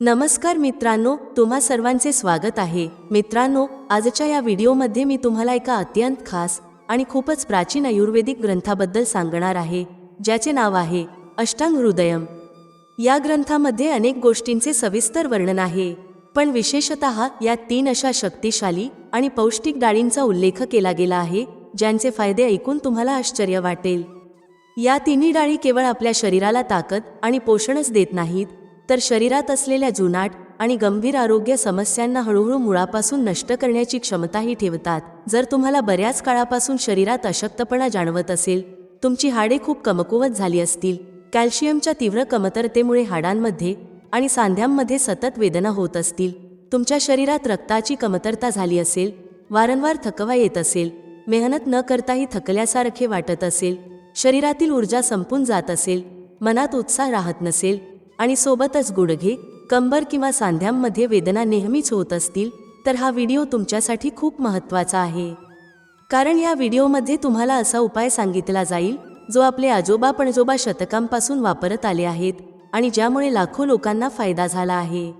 नमस्कार मित्रांनो तुम्हा सर्वांचे स्वागत आहे. मित्रांनो आजच्या या व्हिडिओमध्ये मी तुम्हाला एका अत्यंत खास आणि खूपच प्राचीन आयुर्वेदिक ग्रंथाबद्दल सांगणार आहे ज्याचे नाव आहे अष्टांग हृदयम. या ग्रंथामध्ये अनेक गोष्टींचे सविस्तर वर्णन आहे पण विशेषत यात तीन अशा शक्तिशाली आणि पौष्टिक डाळींचा उल्लेख केला गेला आहे ज्यांचे फायदे ऐकून तुम्हाला आश्चर्य वाटेल. या तिन्ही डाळी केवळ आपल्या शरीराला ताकद आणि पोषणच देत नाहीत तर शरीरात असलेल्या जुनाट आणि गंभीर आरोग्य समस्यांना हळूहळू मुळापासून नष्ट करण्याची क्षमताही ठेवतात. जर तुम्हाला बऱ्याच काळापासून शरीरात अशक्तपणा जाणवत असेल तुमची हाडे खूप कमकुवत झाली असतील. कॅल्शियमच्या तीव्र कमतरतेमुळे हाडांमध्ये आणि सांध्यांमध्ये सतत वेदना होत असतील. तुमच्या शरीरात रक्ताची कमतरता झाली असेल वारंवार थकवा येत असेल मेहनत न करताही थकल्यासारखे वाटत असेल शरीरातील ऊर्जा संपून जात असेल मनात उत्साह राहत नसेल आणि सोबतच गुडघे कंबर किंवा सांध्यांमध्ये वेदना नेहमीच होत असतील तर हा व्हिडिओ तुमच्यासाठी खूप महत्त्वाचा आहे. कारण या व्हिडिओमध्ये तुम्हाला असा उपाय सांगितला जाईल जो आपले आजोबा पणजोबा शतकांपासून वापरत आले आहेत आणि ज्यामुळे लाखो लोकांना फायदा झाला आहे.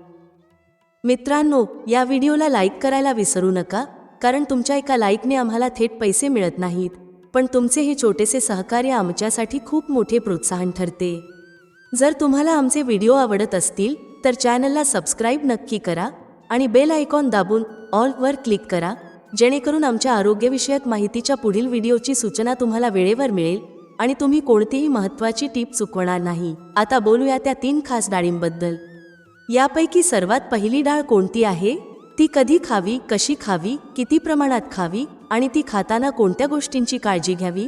मित्रांनो या व्हिडिओला लाईक करायला विसरू नका कारण तुमच्या एका लाईकने आम्हाला थेट पैसे मिळत नाहीत पण तुमचे हे छोटेसे सहकार्य आमच्यासाठी खूप मोठे प्रोत्साहन ठरते. जर तुम्हाला आमचे व्हिडिओ आवडत असतील तर चॅनलला सबस्क्राईब नक्की करा आणि बेल आयकॉन दाबून ऑलवर क्लिक करा जेणेकरून आमच्या आरोग्यविषयक माहितीच्या पुढील व्हिडिओची सूचना तुम्हाला वेळेवर मिळेल आणि तुम्ही कोणतीही महत्त्वाची टीप चुकवणार नाही. आता बोलूया त्या तीन खास डाळींबद्दल. यापैकी सर्वात पहिली डाळ कोणती आहे? ती कधी खावी कशी खावी किती प्रमाणात खावी आणि ती खाताना कोणत्या गोष्टींची काळजी घ्यावी?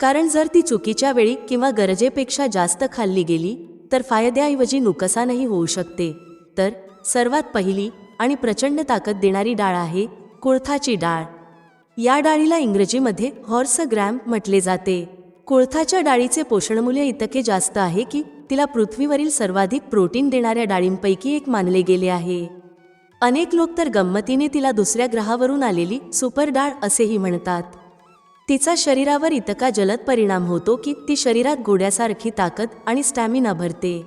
कारण जर ती चुकीच्या वेळी किंवा गरजेपेक्षा जास्त खाल्ली गेली तर फायद्याऐवजी नुकसानही होऊ शकते. तर सर्वात पहिली आणि प्रचंड ताकद देणारी डाळ आहे कुळथाची डाळ. या डाळीला इंग्रजीमध्ये हॉर्स ग्रॅम म्हटले जाते. कुळथाच्या डाळीचे पोषणमूल्य इतके जास्त आहे की तिला पृथ्वीवरील सर्वाधिक प्रोटीन देणाऱ्या डाळींपैकी एक मानले गेले आहे. अनेक लोक तर गंमतीने तिला दुसऱ्या ग्रहावरून आलेली सुपर डाळ असेही म्हणतात. तिचा शरीरावर इतका जलद परिणाम होतो की ती शरीरात घोड्यासारखी ताकद आणि स्टॅमिना भरते.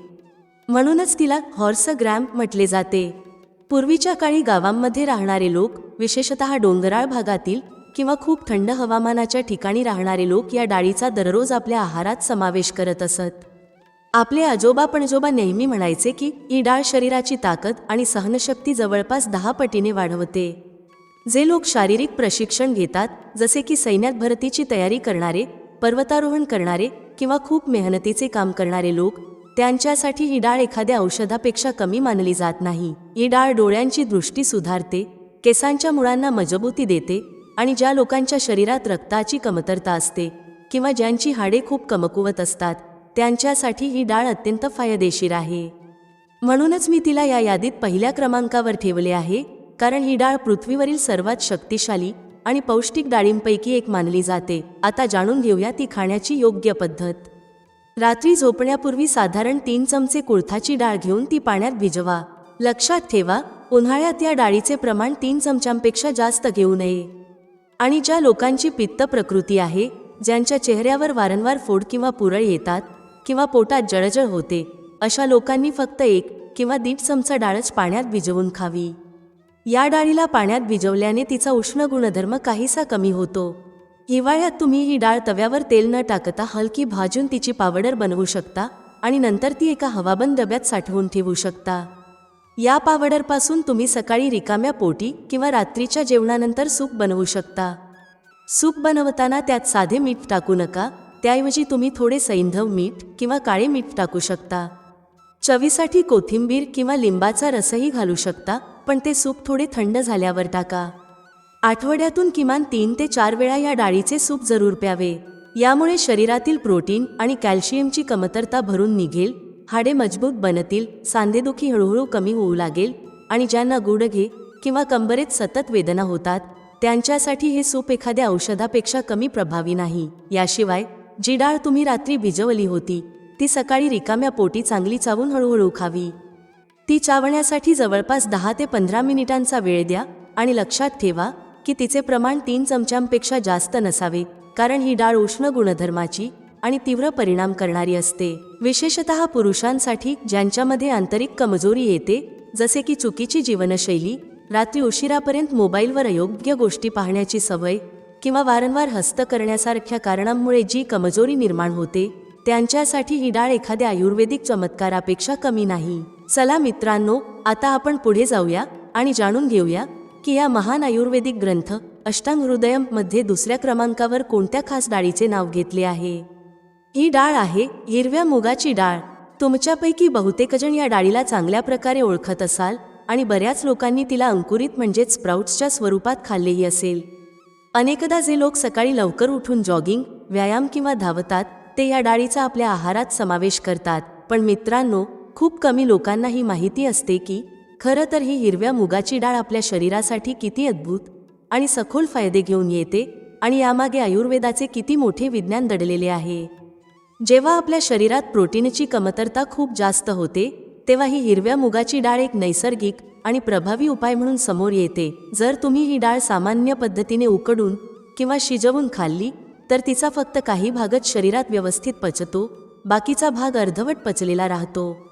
म्हणूनच तिला हॉर्स ग्रॅम म्हटले जाते. पूर्वीच्या काळी गावांमध्ये राहणारे लोक विशेषतः डोंगराळ भागातील किंवा खूप थंड हवामानाच्या ठिकाणी राहणारे लोक या डाळीचा दररोज आपल्या आहारात समावेश करत असत. आपले आजोबा पणजोबा नेहमी म्हणायचे की ही डाळ शरीराची ताकद आणि सहनशक्ती जवळपास दहा पटीने वाढवते. जे लोक शारीरिक प्रशिक्षण घेतात जसे की सैन्यात भरतीची तयारी करणारे पर्वतारोहण करणारे किंवा खूप मेहनतीचे काम करणारे लोक त्यांच्यासाठी ही डाळ एखाद्या औषधापेक्षा कमी मानली जात नाही. ही डाळ डोळ्यांची दृष्टी सुधारते केसांच्या मुळांना मजबूती देते आणि ज्या लोकांच्या शरीरात रक्ताची कमतरता असते किंवा ज्यांची हाडे खूप कमकुवत असतात त्यांच्यासाठी ही डाळ अत्यंत फायदेशीर आहे. म्हणूनच मी तिला या यादीत पहिल्या क्रमांकावर ठेवले आहे कारण ही डाळ पृथ्वीवरील सर्वात शक्तिशाली आणि पौष्टिक डाळींपैकी एक मानली जाते. आता जाणून घेऊया ती खाण्याची योग्य पद्धत. रात्री झोपण्यापूर्वी साधारण तीन चमचे कुळथाची डाळ घेऊन ती पाण्यात भिजवा. लक्षात ठेवा उन्हाळ्यात या डाळीचे प्रमाण तीन चमच्यांपेक्षा जास्त घेऊ नये. आणि ज्या लोकांची पित्त प्रकृती आहे ज्यांच्या चेहऱ्यावर वारंवार फोड किंवा पुरळ येतात किंवा पोटात जळजळ होते अशा लोकांनी फक्त एक किंवा दीड चमचा डाळच पाण्यात भिजवून खावी. या डाळीला पाण्यात भिजवल्याने तिचा उष्ण गुणधर्म काहीसा कमी होतो. हिवाळ्यात तुम्ही ही डाळ तव्यावर तेल न टाकता हलकी भाजून तिची पावडर बनवू शकता आणि नंतर ती एका हवाबंद डब्यात साठवून ठेवू शकता. या पावडरपासून तुम्ही सकाळी रिकाम्या पोटी किंवा रात्रीच्या जेवणानंतर सूप बनवू शकता. सूप बनवताना त्यात साधे मीठ टाकू नका त्याऐवजी तुम्ही थोडे सैंधव मीठ किंवा काळे मीठ टाकू शकता. चवीसाठी कोथिंबीर किंवा लिंबाचा रसही घालू शकता पण ते सूप थोडे थंड झाल्यावर टाका. आठवड्यातून किमान तीन ते चार वेळा या डाळीचे सूप जरूर प्यावे. यामुळे शरीरातील प्रोटीन आणि कॅल्शियमची कमतरता भरून निघेल हाडे मजबूत बनतील सांधेदुखी हळूहळू कमी होऊ लागेल आणि ज्यांना गुडघे किंवा कंबरेत सतत वेदना होतात त्यांच्यासाठी हे सूप एखाद्या औषधापेक्षा कमी प्रभावी नाही. याशिवाय जी डाळ तुम्ही रात्री भिजवली होती ती सकाळी रिकाम्या पोटी चांगली चावून हळूहळू खावी. ती चावण्यासाठी जवळपास दहा ते पंधरा मिनिटांचा वेळ द्या आणि लक्षात ठेवा की तिचे प्रमाण तीन चमच्यांपेक्षा जास्त नसावे कारण ही डाळ उष्ण गुणधर्माची आणि तीव्र परिणाम करणारी असते. विशेषतः पुरुषांसाठी ज्यांच्यामध्ये आंतरिक कमजोरी येते जसे की चुकीची जीवनशैली रात्री उशिरापर्यंत मोबाईलवर अयोग्य गोष्टी पाहण्याची सवय किंवा वारंवार हस्त करण्यासारख्या कारणांमुळे जी कमजोरी निर्माण होते त्यांच्यासाठी ही डाळ एखाद्या आयुर्वेदिक चमत्कारापेक्षा कमी नाही. चला मित्रांनो आता आपण पुढे जाऊया आणि जाणून घेऊया की या महान आयुर्वेदिक ग्रंथ अष्टांग हृदयममध्ये दुसऱ्या क्रमांकावर कोणत्या खास डाळीचे नाव घेतले आहे? ही डाळ आहे हिरव्या मुगाची डाळ. तुमच्यापैकी बहुतेकजण या डाळीला चांगल्या प्रकारे ओळखत असाल आणि बऱ्याच लोकांनी तिला अंकुरित म्हणजेच स्प्राउट्सच्या स्वरूपात खाल्लेही असेल. अनेकदा जे लोक सकाळी लवकर उठून जॉगिंग व्यायाम किंवा धावतात ते या डाळीचा आपल्या आहारात समावेश करतात. पण मित्रांनो खूप कमी लोकांना ही माहिती असते की खरं तर ही हिरव्या मुगाची डाळ आपल्या शरीरासाठी किती अद्भुत आणि सखोल फायदे घेऊन येते आणि यामागे आयुर्वेदाचे किती मोठे विज्ञान दडलेले आहे. जेव्हा आपल्या शरीरात प्रोटीनची कमतरता खूप जास्त होते तेव्हा ही हिरव्या मुगाची डाळ एक नैसर्गिक आणि प्रभावी उपाय म्हणून समोर येते. जर तुम्ही ही डाळ सामान्य पद्धतीने उकडून किंवा शिजवून खाल्ली तर तिचा फक्त काही भागच शरीरात व्यवस्थित पचतो बाकीचा भाग अर्धवट पचलेला राहतो.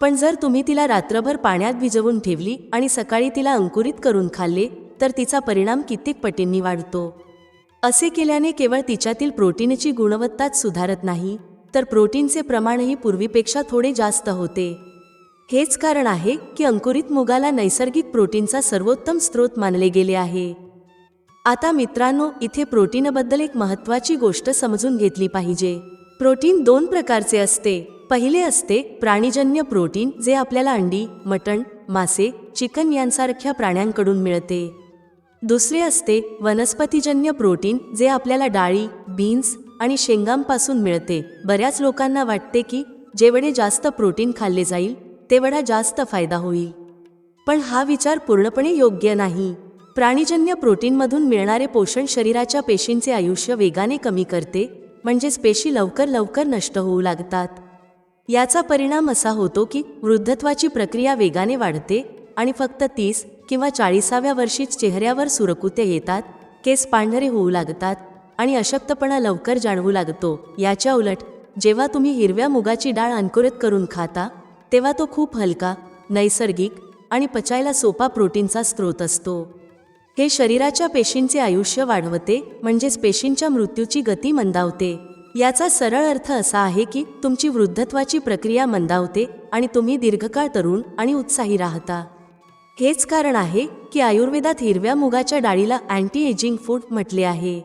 पण जर तुम्ही तिला रात्रभर पाण्यात भिजवून ठेवली आणि सकाळी तिला अंकुरित करून खाल्ले तर तिचा परिणाम कित्येक पटींनी वाढतो. असे केल्याने केवळ तिच्यातील प्रोटीनची गुणवत्ताच सुधारत नाही तर प्रोटीनचे प्रमाणही पूर्वीपेक्षा थोडे जास्त होते. हेच कारण आहे की अंकुरित मुगाला नैसर्गिक प्रोटीनचा सर्वोत्तम स्रोत मानले गेले आहे. आता मित्रांनो इथे प्रोटीनबद्दल एक महत्त्वाची गोष्ट समजून घेतली पाहिजे. प्रोटीन दोन प्रकारचे असते. पहिले असते प्राणीजन्य प्रोटीन जे आपल्याला अंडी मटण मासे चिकन यांसारख्या प्राण्यांकडून मिळते. दुसरे असते वनस्पतीजन्य प्रोटीन जे आपल्याला डाळी बीन्स आणि शेंगांपासून मिळते. बऱ्याच लोकांना वाटते की जेवढे जास्त प्रोटीन खाल्ले जाईल तेवढा जास्त फायदा होईल. पण हा विचार पूर्णपणे योग्य नाही. प्राणीजन्य प्रोटीनमधून मिळणारे पोषण शरीराच्या पेशींचे आयुष्य वेगाने कमी करते म्हणजेच पेशी लवकर लवकर नष्ट होऊ लागतात. याचा परिणाम असा होतो की वृद्धत्वाची प्रक्रिया वेगाने वाढते आणि फक्त तीस किंवा चाळीसाव्या वर्षीच चेहऱ्यावर सुरकुत्या येतात केस पांढरे होऊ लागतात आणि अशक्तपणा लवकर जाणवू लागतो. याच्या उलट जेव्हा तुम्ही हिरव्या मुगाची डाळ अंकुरित करून खाता तेव्हा तो खूप हलका नैसर्गिक आणि पचायला सोपा प्रोटीनचा स्रोत असतो. हे शरीराच्या पेशींचे आयुष्य वाढवते म्हणजेच पेशींच्या मृत्यूची गती मंदावते. याचा सरळ अर्थ असा आहे की तुमची वृद्धत्वाची प्रक्रिया मंदावते आणि तुम्ही दीर्घकाळ तरुण आणि उत्साही राहता. हेच कारण आहे की आयुर्वेदात हिरव्या मुगाच्या डाळीला अँटी एजिंग फूड म्हटले आहे.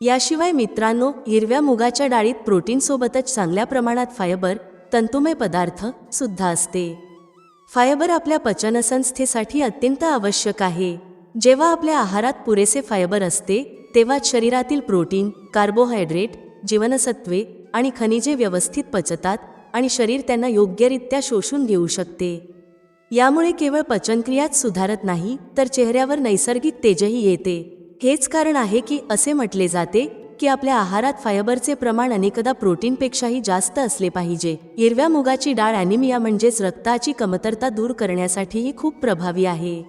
याशिवाय मित्रांनो हिरव्या मुगाच्या डाळीत प्रोटीनसोबतच चांगल्या प्रमाणात फायबर तंतुमय पदार्थ सुद्धा असते. फायबर आपल्या पचनसंस्थेसाठी अत्यंत आवश्यक आहे. जेव्हा आपल्या आहारात पुरेसे फायबर असते तेव्हाच शरीरातील प्रोटीन कार्बोहायड्रेट जीवनसत्वे आणि खनिजे व्यवस्थित पचतात आणि शरीर त्यांना योग्यरित्या शोषून घेऊ शकते. यामुळे केवळ पचनक्रियाच सुधारत नाही तर चेहऱ्यावर नैसर्गिक तेजही येते. हेच कारण आहे की असे म्हटले जाते की आपल्या आहारात फायबरचे प्रमाण अनेकदा प्रोटीनपेक्षाही जास्त असले पाहिजे. हिरव्या मुगाची डाळ ॲनिमिया म्हणजेच रक्ताची कमतरता दूर करण्यासाठीही खूप प्रभावी आहे.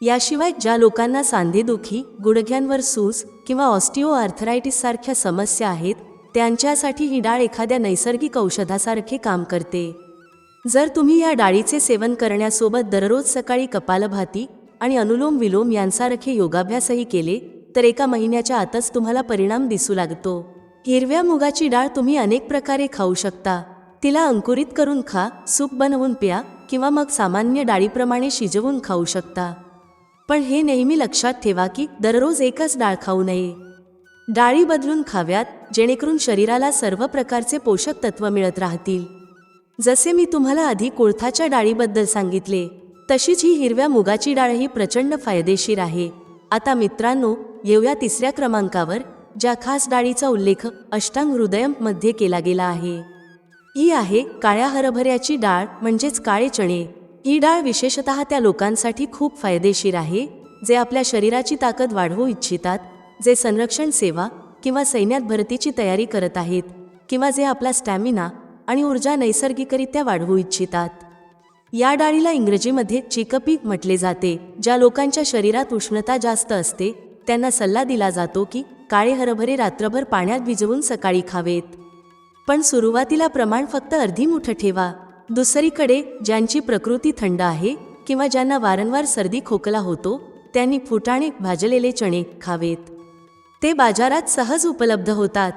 याशिवाय ज्या लोकांना सांधेदुखी गुडघ्यांवर सूज किंवा ऑस्टिओ आर्थरायटिस सारख्या समस्या आहेत त्यांच्यासाठी ही डाळ एखाद्या नैसर्गिक औषधासारखे काम करते. जर तुम्ही या डाळीचे सेवन करण्यासोबत दररोज सकाळी कपालभाती आणि अनुलोम विलोम यांसारखे योगाभ्यासही केले तर एका महिन्याच्या आतच तुम्हाला परिणाम दिसू लागतो. हिरव्या मुगाची डाळ तुम्ही अनेक प्रकारे खाऊ शकता. तिला अंकुरित करून खा सूप बनवून प्या किंवा मग सामान्य डाळीप्रमाणे शिजवून खाऊ शकता. पण हे नेहमी लक्षात ठेवा की दररोज एकच डाळ खाऊ नये. डाळी बदलून खाव्यात जेणेकरून शरीराला सर्व प्रकारचे पोषक तत्व मिळत राहतील. जसे मी तुम्हाला आधी कोळथाच्या डाळीबद्दल सांगितले तशीच ही हिरव्या मुगाची डाळ ही प्रचंड फायदेशीर आहे. आता मित्रांनो येऊया तिसऱ्या क्रमांकावर ज्या खास डाळीचा उल्लेख अष्टांग हृदयमध्ये केला गेला आहे. ही आहे काळ्या हरभऱ्याची डाळ म्हणजेच काळे चणे. ही डाळ विशेषतः त्या लोकांसाठी खूप फायदेशीर आहे जे आपल्या शरीराची ताकद वाढवू इच्छितात. जे संरक्षण सेवा किंवा सैन्यात भरतीची तयारी करत आहेत किंवा जे आपला स्टॅमिना आणि ऊर्जा नैसर्गिकरित्या वाढवू इच्छितात. या डाळीला इंग्रजीमध्ये चिकपी म्हटले जाते ज्या लोकांच्या शरीरात उष्णता जास्त असते त्यांना सल्ला दिला जातो की काळे हरभरे रात्रभर पाण्यात भिजवून सकाळी खावेत. पण सुरुवातीला प्रमाण फक्त अर्धी मुठ ठेवा. दुसरीकडे ज्यांची प्रकृती थंड आहे किंवा ज्यांना वारंवार सर्दी खोकला होतो त्यांनी फुटाणे भाजलेले चणे खावेत. ते बाजारात सहज उपलब्ध होतात.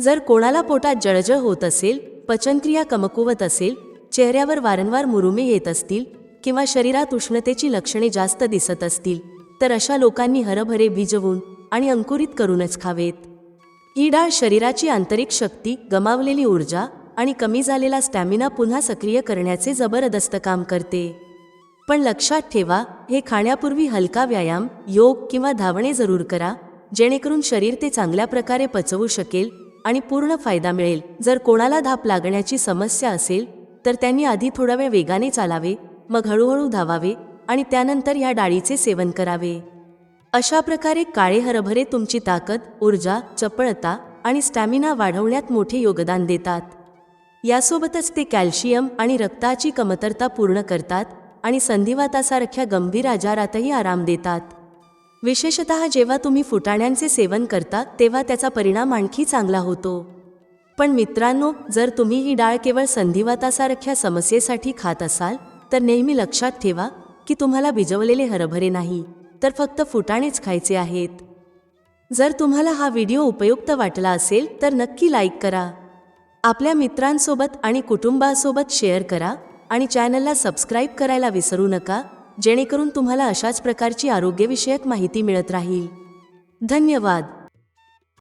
जर कोणाला पोटात जळजळ होत असेल पचनक्रिया कमकुवत असेल चेहऱ्यावर वारंवार मुरुमे येत असतील किंवा शरीरात उष्णतेची लक्षणे जास्त दिसत असतील तर अशा लोकांनी हरभरे भिजवून आणि अंकुरित करूनच खावेत. ही डाळ शरीराची आंतरिक शक्ती गमावलेली ऊर्जा आणि कमी झालेला स्टॅमिना पुन्हा सक्रिय करण्याचे जबरदस्त काम करते. पण लक्षात ठेवा हे खाण्यापूर्वी हलका व्यायाम योग किंवा धावणे जरूर करा. जेणेकरून शरीर ते चांगल्या प्रकारे पचवू शकेल आणि पूर्ण फायदा मिळेल. जर कोणाला धाप लागण्याची समस्या असेल तर त्यांनी आधी थोडा वेळ वेगाने चालावे मग हळूहळू धावावे आणि त्यानंतर या डाळीचे सेवन करावे. अशा प्रकारे काळे हरभरे तुमची ताकद ऊर्जा चपळता आणि स्टॅमिना वाढवण्यात मोठे योगदान देतात. यासोबतच ते कॅल्शियम आणि रक्ताची कमतरता पूर्ण करतात आणि संधिवातासारख्या गंभीर आजारातही आराम देतात. विशेषत जेव्हा तुम्ही फुटाण्यांचे सेवन करता तेव्हा त्याचा परिणाम आणखी चांगला होतो. पण मित्रांनो जर तुम्ही ही डाळ केवळ संधिवातासारख्या समस्येसाठी खात असाल तर नेहमी लक्षात ठेवा की तुम्हाला भिजवलेले हरभरे नाही तर फक्त फुटाणेच खायचे आहेत. जर तुम्हाला हा व्हिडिओ उपयुक्त वाटला असेल तर नक्की लाईक करा. आपल्या मित्रांसोबत आणि कुटुंबासोबत शेअर करा आणि चॅनलला सबस्क्राईब करायला विसरू नका. जेणेकरून तुम्हाला अशाच प्रकारची आरोग्यविषयक माहिती मिळत राहील. धन्यवाद.